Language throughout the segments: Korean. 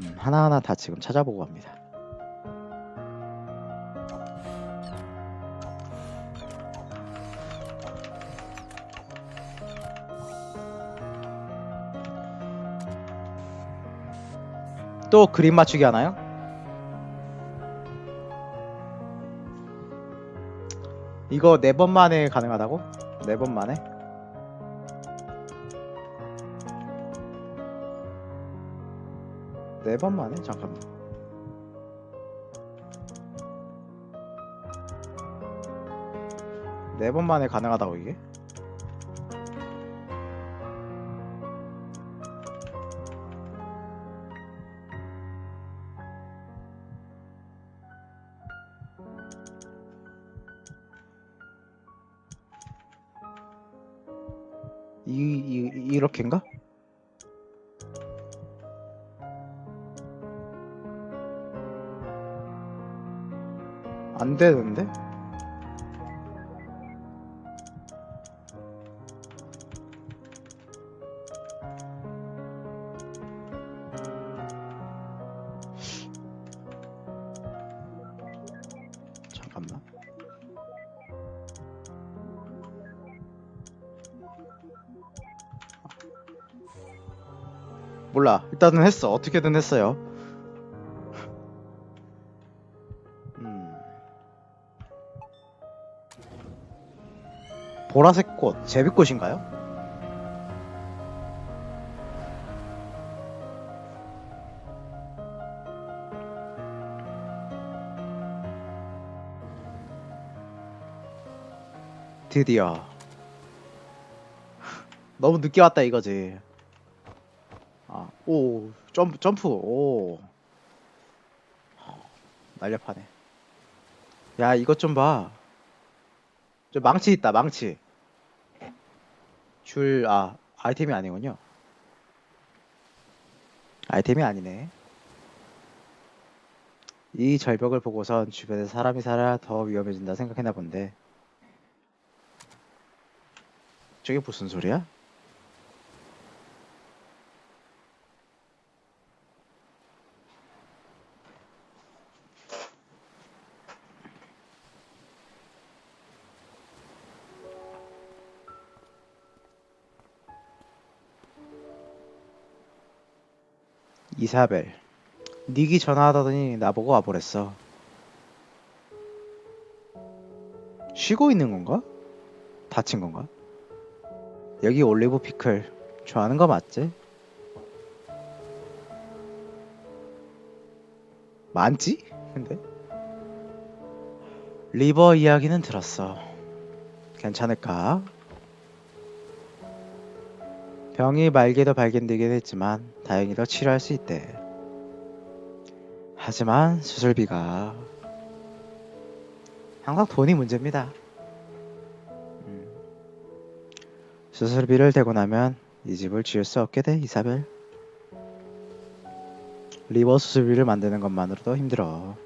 음, 하나하나 다 지금 찾아보고 갑니다. 또 그림 맞추기 하나요? 이거 네 번 만에 가능하다고? 네 번 만에? 네 번 만에? 잠깐만. 네 번 만에 가능하다고 이게? 이, 이 이렇게인가? 되는데? 잠깐만. 몰라. 일단은 했어. 어떻게든 했어요. 보라색 꽃, 제비꽃인가요? 드디어 너무 늦게 왔다 이거지. 아, 오, 점프, 점프, 오. 날렵하네. 야, 이것 좀 봐. 저 망치 있다, 망치. 줄, 아, 아이템이 아니군요. 아이템이 아니네. 이 절벽을 보고선 주변에 사람이 살아야 더 위험해진다 생각했나 본데. 저게 무슨 소리야? 이사벨. 닉이 전화하더니 나보고 와보랬어. 쉬고 있는 건가? 다친 건가? 여기 올리브 피클 좋아하는 거 맞지? 많지? 근데? 리버 이야기는 들었어. 괜찮을까? 병이 말게도 발견되긴 했지만 다행히도 치료할 수 있대. 하지만 수술비가 항상 돈이 문제입니다. 음. 수술비를 대고 나면 이 집을 지을 수 없게 돼 이사벨. 리버 수술비를 만드는 것만으로도 힘들어.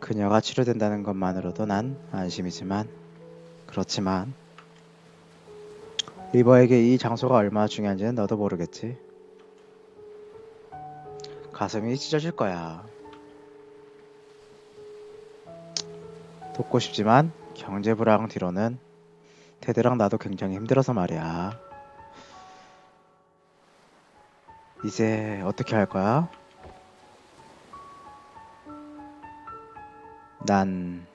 그녀가 치료된다는 것만으로도 난 안심이지만 그렇지만 리버에게 이 장소가 얼마나 중요한지는 너도 모르겠지. 가슴이 찢어질 거야. 돕고 싶지만 경제 불황 뒤로는 테드랑 나도 굉장히 힘들어서 말이야. 이제 어떻게 할 거야? 난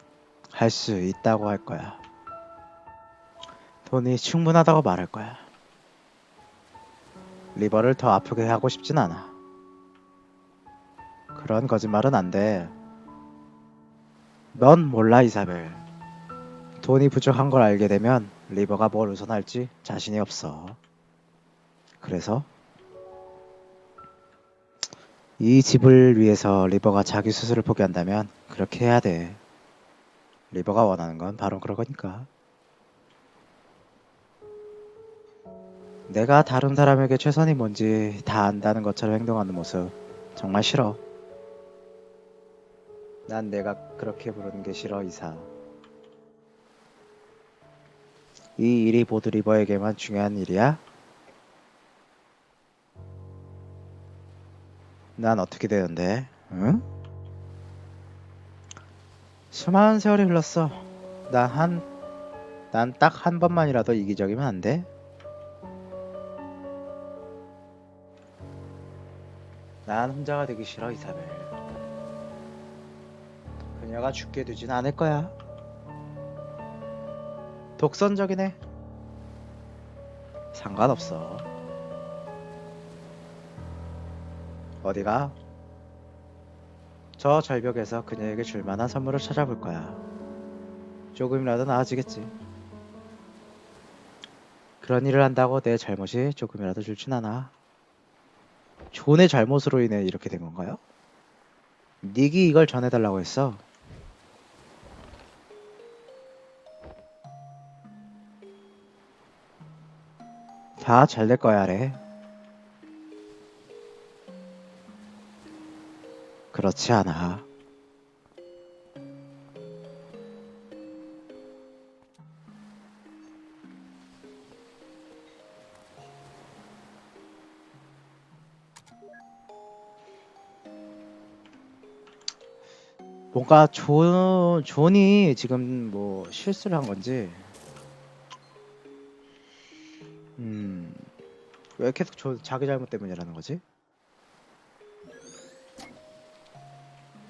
할 수 있다고 할 거야. 돈이 충분하다고 말할 거야. 리버를 더 아프게 하고 싶진 않아. 그런 거짓말은 안 돼. 넌 몰라, 이사벨. 돈이 부족한 걸 알게 되면 리버가 뭘 우선할지 자신이 없어. 그래서 이 집을 위해서 리버가 자기 스스로를 포기한다면 그렇게 해야 돼. 리버가 원하는 건 바로 그런 거니까. 내가 다른 사람에게 최선이 뭔지 다 안다는 것처럼 행동하는 모습 정말 싫어. 난 내가 그렇게 부르는 게 싫어, 이사. 이 일이 모두 리버에게만 중요한 일이야? 난 어떻게 되는데? 응? 수많은 세월이 흘렀어. 난 한, 난 딱 한 번만이라도 이기적이면 안 돼? 난 혼자가 되기 싫어, 이사벨. 그녀가 죽게 두진 않을 거야. 독선적이네. 상관없어. 어디가? 저 절벽에서 그녀에게 줄 만한 선물을 찾아볼 거야. 조금이라도 나아지겠지. 그런 일을 한다고 내 잘못이 조금이라도 줄진 않아. 존의 잘못으로 인해 이렇게 된 건가요? 닉이 이걸 전해달라고 했어. 다 잘 될 거야, 래. 그렇지 않아. 뭔가 존, 존이 지금 뭐 실수를 한 건지, 음, 왜 계속 존, 자기 잘못 때문이라는 거지?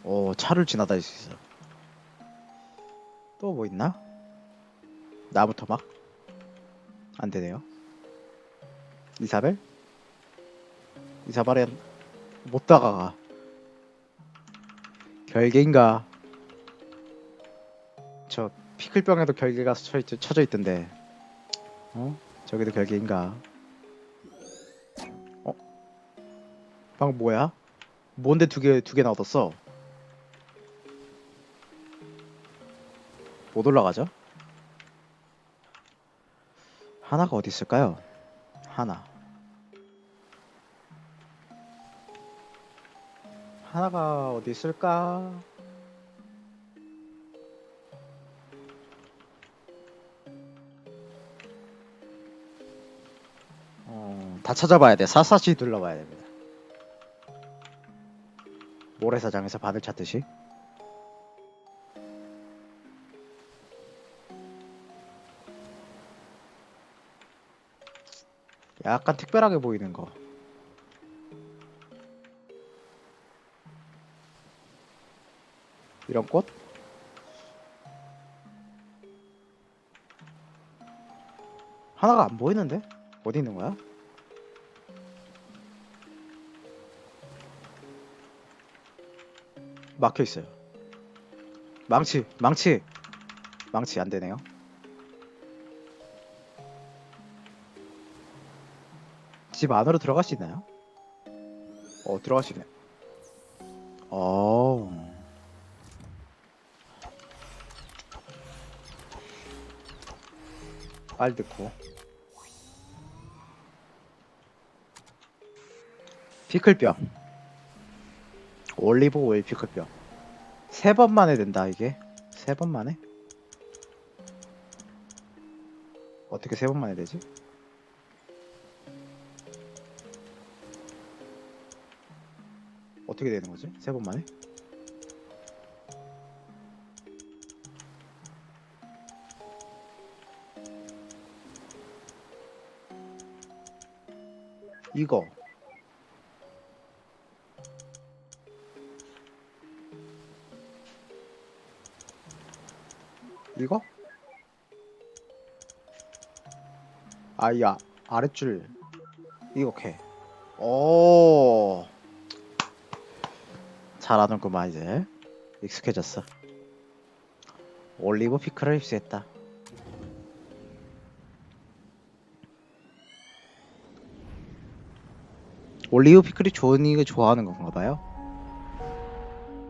오, 차를 지나다닐 수 있어. 또 뭐 있나? 나부터 막? 안 되네요. 이사벨? 이사벨은 못 다가가. 결계인가? 저 피클병에도 결계가 쳐져 있던데. 어? 저기도 결계인가? 어? 방금 뭐야? 뭔데 두 개 두 개나 얻었어? 못 올라가죠? 하나가 어디 있을까요? 하나. 하나가 어디 있을까? 어, 다 찾아봐야 돼. 사사시 둘러봐야 됩니다. 모래사장에서 바늘 찾듯이. 약간 특별하게 보이는 거. 이런 꽃? 하나가 안 보이는데? 어디 있는 거야? 막혀 있어요. 망치, 망치, 망치 안 되네요. 집 안으로 들어갈 수 있나요? 어, 들어갈 수 있네. 어. 빨리 듣고. 피클병. 올리브 오일 피클병. 세 번 만에 된다, 이게. 세 번 만에? 어떻게 세 번 만에 되지? 어떻게 되는 거지? 세 번 만에? 이거 이거? 아야 아랫줄 이거 캐. 오 잘하는구만 이제 익숙해졌어. 올리브 피클을 흡수했다. 올리브 피클이 좋은 이거 좋아하는 건가 봐요.